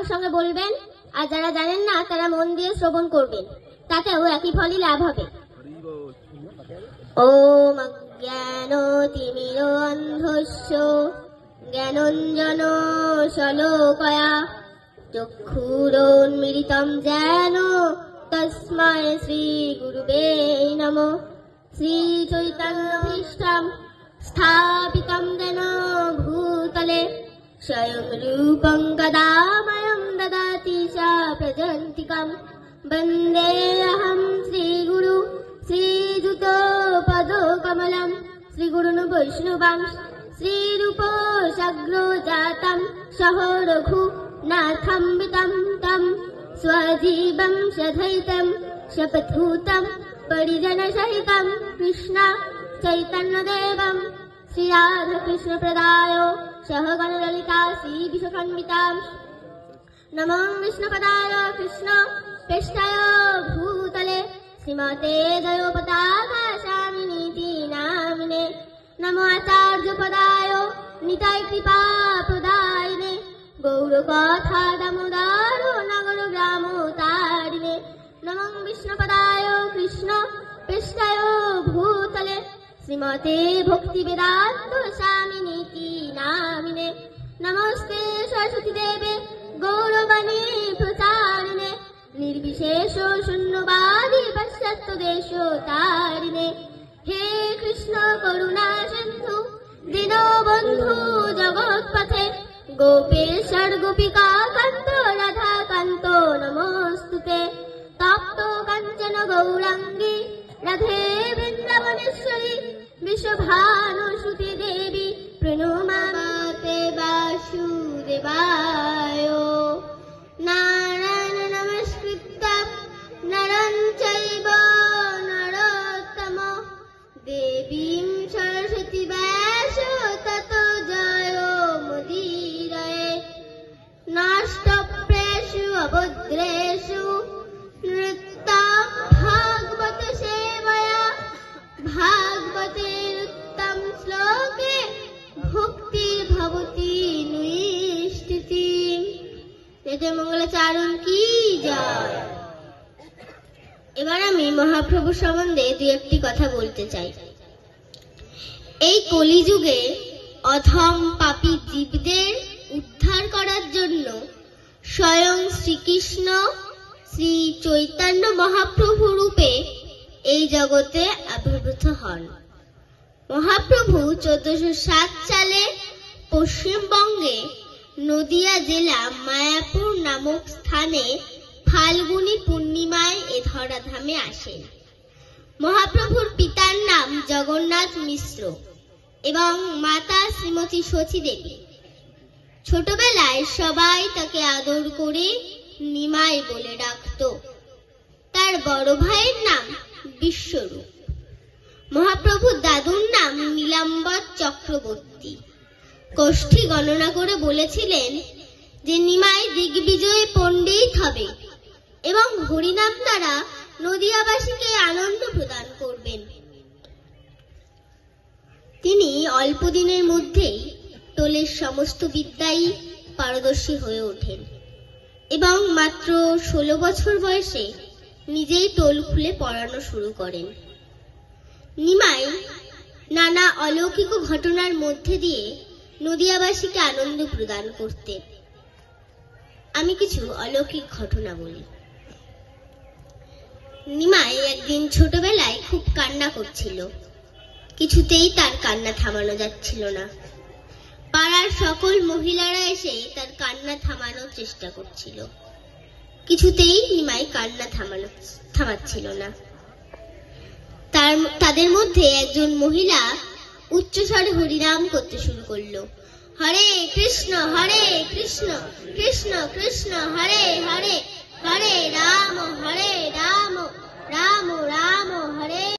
সঙ্গে সঙ্গে বলবেন, আর যারা জানেন না, তারা মন দিয়ে শ্রবণ করবেন। তাতেও একই ফলই লাভ হবে। ওম জ্ঞানঞ্জন শলোকয়া। চক্ষুরোন্মিলিতম যেন তস্মায় শ্রী গুরুবে নম। শ্রী চৈতন্যভীষ্টম স্থাপিতম যেন ভূতলে, স্বয়ং রূপং কদাময়ং ददाति सा प्रजन्तिकम् वन्देऽहं श्रीगुरु श्रीदुतोपदोकमलं श्रीगुरुनु विष्णुवंश श्रीरूपोग्रो जातम्। सहो रघुनाथं वितं तं स्वजीवं शधयितं शपथूतम् परिजनसहितम् कृष्ण चैतन्यदेवम् श्रीराधकृष्णप्रदायो सह गणललिता श्रीविषखण्डिताम् নম বিষ্ণুপদায় কৃষ্ণ পৃষ্ঠায় ভূতলে শ্রীমতে দয়োপতাকাশামিনীতি নামিনে আচার্য আচার্যপদায় নিতাই কৃপা প্রদায়নে গৌর কথা দামোদার নগর গ্রাম তারিণে নমং বিষ্ণুপদায় কৃষ্ণ পৃষ্ঠায় ভূতলে শ্রীমতে ভক্তি বেদান্ত স্বামিনীতি নামিনে নমস্তে সরস্বতী দেবে স্থানে প্রচারণে নির্বিশেষ শূন্যবাদী পাশ্চাত্য দেশ তারিণে হে কৃষ্ণ করুণা সিন্ধু দীন বন্ধু জগৎ পথে গোপেশ্বর গোপিকা কান্ত রাধা কান্ত নমস্তুতে তপ্ত কাঞ্চন গৌরাঙ্গী রাধে বৃন্দাবনেশ্বরী বিশ্বভানুসুতি দেবী প্রণমাতে বাসুদেবা এবার আমি মহাপ্রভু সম্বন্ধে দু একটি কথা বলতে চাই। এই কলিযুগে অথম পাপী জীবদের উদ্ধার করার জন্য স্বয়ং শ্রীকৃষ্ণ শ্রী চৈতন্য মহাপ্রভু রূপে এই জগতে আবির্ভূত হন। মহাপ্রভু চোদ্দশো সাত সালে পশ্চিমবঙ্গে নদিয়া জেলা মায়াপুর নামক স্থানে ফাল্গুনী পূর্ণিমায় এ ধরাধামে আসেন। মহাপ্রভুর পিতার নাম জগন্নাথ মিশ্র এবং মাতা শ্রীমতী শচী দেবী ছোটবেলায় সবাই তাকে আদর করে নিমাই বলে ডাকতো। তার বড় ভাইয়ের নাম বিশ্বরূপ। মহাপ্রভুর দাদুর নাম নীলাম্বর চক্রবর্তী। কোষ্ঠী গণনা করে বলেছিলেন যে নিমাই দিগ্বিজয়ী পণ্ডিত হবে এবং হরিনাম দ্বারা নদিয়াবাসীকে আনন্দ প্রদান করবেন। তিনি অল্প দিনের মধ্যেই টোলের সমস্ত বিদ্যায় পারদর্শী হয়ে ওঠেন এবং মাত্র ষোলো বছর বয়সে নিজেই টোল খুলে পড়ানো শুরু করেন। নিমাই নানা অলৌকিক ঘটনার মধ্যে দিয়ে নদিয়াবাসীকে আনন্দ প্রদান করতে। আমি কিছু অলৌকিক ঘটনা বলি। নিমাই একদিন ছোটবেলায় খুব কান্না করছিল। কিছুতেই তার কান্না থামানো যাচ্ছিল না। পাড়ার সকল মহিলারা এসে তার কান্না থামানোর চেষ্টা করছিল। কিছুতেই নিমাই কান্না থামানো, থামাচ্ছিল না। তার তাদের মধ্যে একজন মহিলা উচ্চস্বরে হরিনাম করতে শুরু করল। হরে কৃষ্ণ হরে কৃষ্ণ কৃষ্ণ কৃষ্ণ, হরে হরে হরে রাম হরে রাম রাম রাম, হরে